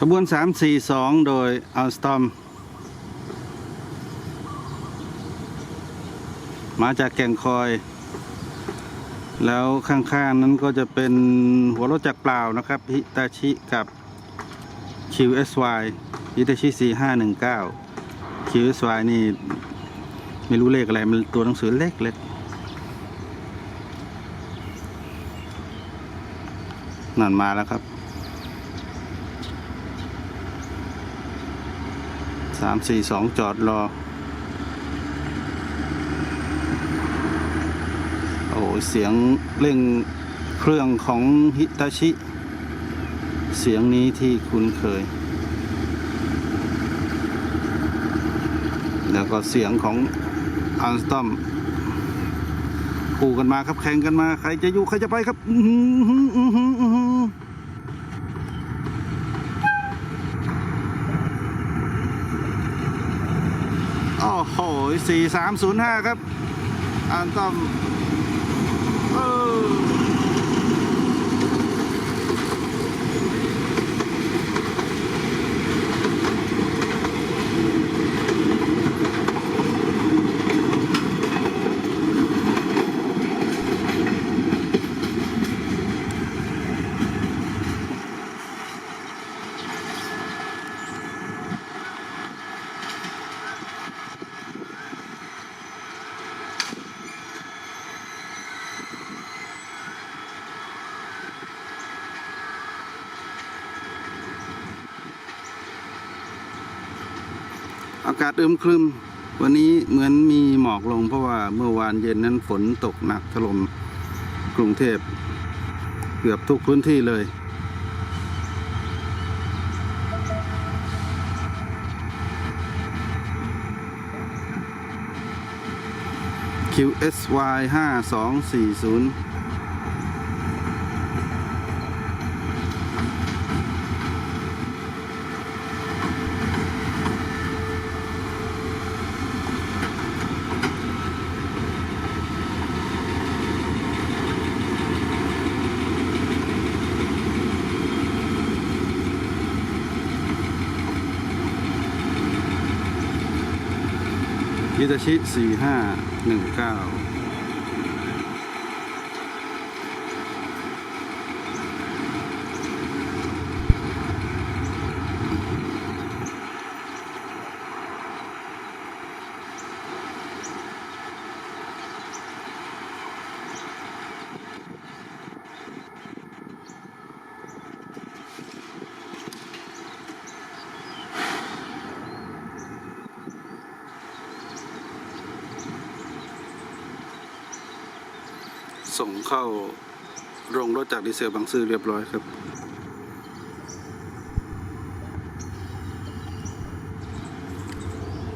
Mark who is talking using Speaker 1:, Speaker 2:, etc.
Speaker 1: ขบวน 342 โดยอัลสตอม มาจากแก่งคอย แล้วข้างๆ นั้นก็จะเป็นหัวรถจักรเปล่านะครับฮิตาชิกับ QSY ฮิตาชิ 4519 QSY นี่ ไม่รู้เลขอะไร มันตัวหนังสือเล็กเล็กนั่นมาแล้วครับ สามสี่สองจอดรอ โอ้เสียงเร่งเครื่องของฮิตาชิ เสียงนี้ที่คุ้นเคย แล้วก็เสียงของอันสตอมคู่กันมาครับแข่งกันมา ใครจะอยู่ ใครจะไปครับ อือหืออื้อหืออื้อหือ โอ้โห4305 ครับ อันต้อมเอ อากาศอึมครึม วันนี้เหมือนมีหมอกลง เพราะว่าเมื่อวานเย็นนั้นฝนตกหนักถล่มกรุงเทพเกือบทุกพื้นที่เลย QSY 5240 มิตาชิ 4519 ส่งเข้าโรงรถจากดีเซลบางซื่อเรียบร้อยครับ